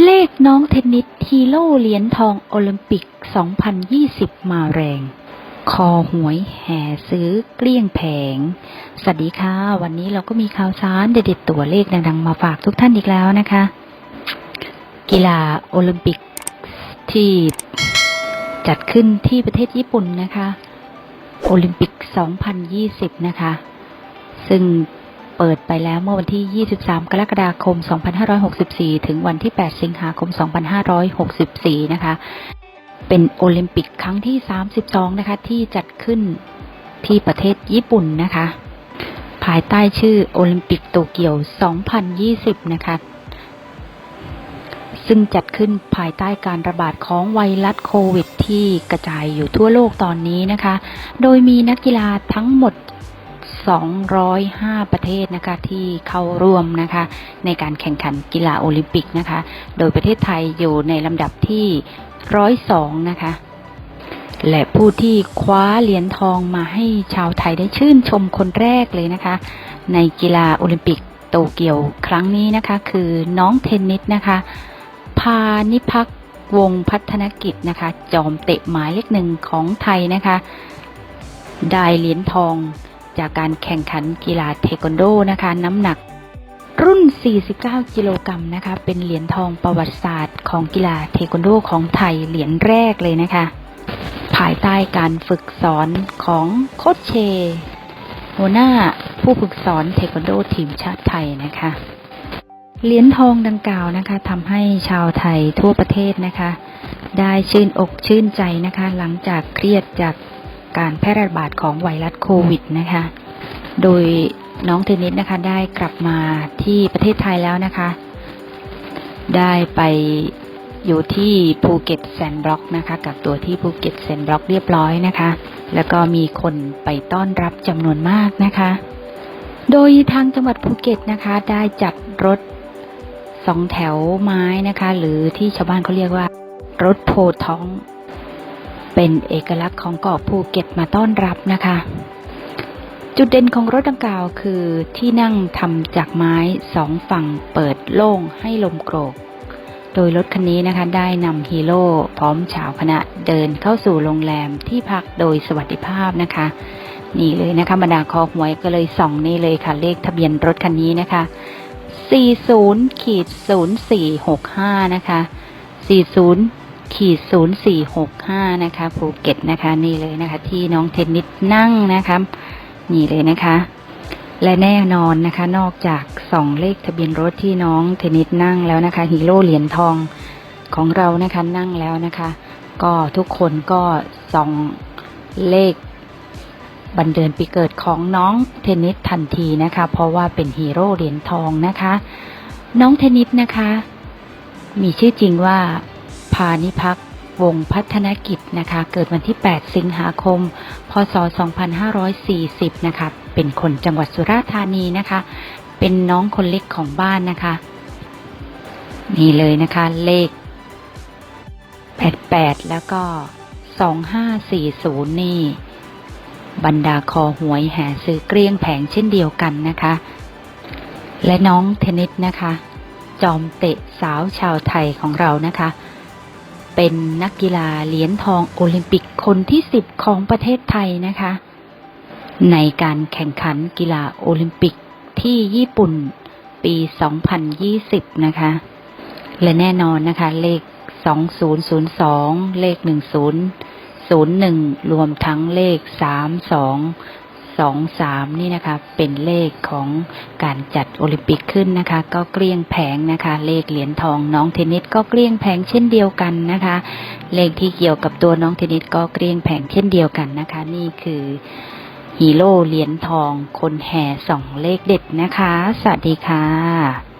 เลขน้องเทนนิสฮีโร่เหรียญทองโอลิมปิก 2020 มาแรง คอหวยแห่ซื้อเกลี้ยงแผง สวัสดีค่ะ วันนี้เราก็มีข่าวสารเด็ดๆตัวเลขดังๆ มาฝากทุกท่านอีกแล้วนะคะ กีฬาโอลิมปิกที่จัดขึ้นที่ประเทศญี่ปุ่นนะคะ โอลิมปิก 2020 นะคะ ซึ่ง เปิดไปแล้วเมื่อวันที่ 23 กรกฎาคม 2564 ถึงวันที่ 8 สิงหาคม 2564 นะคะ เป็นโอลิมปิกครั้งที่ 32 นะคะ ที่จัดขึ้นที่ประเทศญี่ปุ่นนะคะ ภายใต้ชื่อโอลิมปิกโตเกียว 2020 นะคะซึ่งจัดขึ้นภายใต้การระบาดของไวรัสโควิดที่กระจายอยู่ทั่วโลกตอนนี้นะคะ โดยมีนักกีฬาทั้งหมด 205 ประเทศนะคะที่เข้าร่วมนะคะในการแข่งขันกีฬาโอลิมปิกนะคะ โดยประเทศไทยอยู่ในลำดับที่ 102 นะคะ และผู้ที่คว้าเหรียญทองมาให้ชาวไทยได้ชื่นชมคนแรกเลยนะคะ ในกีฬาโอลิมปิกโตเกียวครั้งนี้นะคะคือน้องเทนนิสนะคะพานิพักวงศพัฒนกิจนะคะ จอมเตะหมายเลขหนึ่งของไทยนะคะ ได้เหรียญทอง จากการแข่งขันกีฬาเทควันโดนะคะ น้ำหนักรุ่น 49 กิโลกรัมนะคะ เป็นเหรียญทองประวัติศาสตร์ของกีฬาเทควันโดของไทยเหรียญแรกเลยนะคะ ภายใต้การฝึกสอนของโคชเช หัวหน้าผู้ฝึกสอนเทควันโดทีมชาติไทยนะคะ เหรียญทองดังกล่าวนะคะทำให้ชาวไทยทั่วประเทศนะคะ ได้ชื่นอกชื่นใจนะคะ หลังจากเครียดจาก การแพร่ระบาดของไวรัสโควิดนะคะ โดยน้องเทนนิสนะคะได้กลับมาที่ประเทศไทยแล้วนะคะ ได้ไปอยู่ที่ภูเก็ตแซนด์บล็อกนะคะ กับตัวที่ภูเก็ตแซนด์บล็อกเรียบร้อยนะคะ แล้วก็มีคนไปต้อนรับจำนวนมากนะคะ โดยทางจังหวัดภูเก็ตนะคะ ได้จัดรถสองแถวไม้นะคะ หรือที่ชาวบ้านเขาเรียกว่ารถโพท้อง เป็นเอกลักษณ์ของเกาะภูเก็ตมาต้อนรับนะคะ จุดเด่นของรถดังกล่าวคือที่นั่งทำจากไม้สองฝั่งเปิดโล่งให้ลมโกรก โดยรถคันนี้นะคะได้นำฮีโร่พร้อมชาวคณะเดินเข้าสู่โรงแรมที่พักโดยสวัสดิภาพนะคะ นี่เลยนะคะบรรดาคอหวยก็เลยส่องนี่เลยค่ะเลขทะเบียนรถคันนี้นะคะ40ขีด0465 นะคะ 40 ขีด0465นะคะภูเก็ตนะคะนี่เลยนะคะ ที่น้องเทนนิสนั่งนะคะนี่เลยนะคะ และแน่นอนนะคะ นอกจากสองเลขทะเบียนรถที่น้องเทนนิสนั่งแล้วนะคะฮีโร่เหรียญทองของเรานะคะนั่งแล้วนะคะ ก็ทุกคนก็ส่องเลขบันเดือนปีเกิดของน้องเทนนิสทันทีนะคะ เพราะว่าเป็นฮีโร่เหรียญทองนะคะ น้องเทนนิสนะคะ มีชื่อจริงว่า พานิพักวงพัฒนกิจนะคะ เกิดวันที่ 8 สิงหาคม พศ 2540 นะคะ เป็นคนจังหวัดสุราษฎร์ธานีนะคะ เป็นน้องคนเล็กของบ้านนะคะ นี่เลยนะคะ เลข 88 แล้วก็ 2540 นี่ บรรดาคอหวยแห่ซื้อเกลี้ยงแผงเช่นเดียวกันนะคะ และน้องเทนนิสนะคะ จอมเตะสาวชาวไทยของเรานะคะ เป็นนักกีฬาเหรียญทองโอลิมปิกคนที่10ของประเทศไทยนะคะ ในการแข่งขันกีฬาโอลิมปิกที่ญี่ปุ่นปี 2020 นะคะ และแน่นอนนะคะ เลข 2002 เลข 10ศูนย์หนึ่งรวมทั้งเลขสามสอง สองสามนี่นะคะเป็นเลขของการจัดโอลิมปิกขึ้นนะคะ ก็เกลี้ยงแผงนะคะ เลขเหรียญทองน้องเทนนิสก็เกลี้ยงแผงเช่นเดียวกันนะคะ เลขที่เกี่ยวกับตัวน้องเทนนิสก็เกลี้ยงแผงเช่นเดียวกันนะคะ นี่คือฮีโร่เหรียญทองคนแห่สองเลขเด็ดนะคะ สวัสดีค่ะ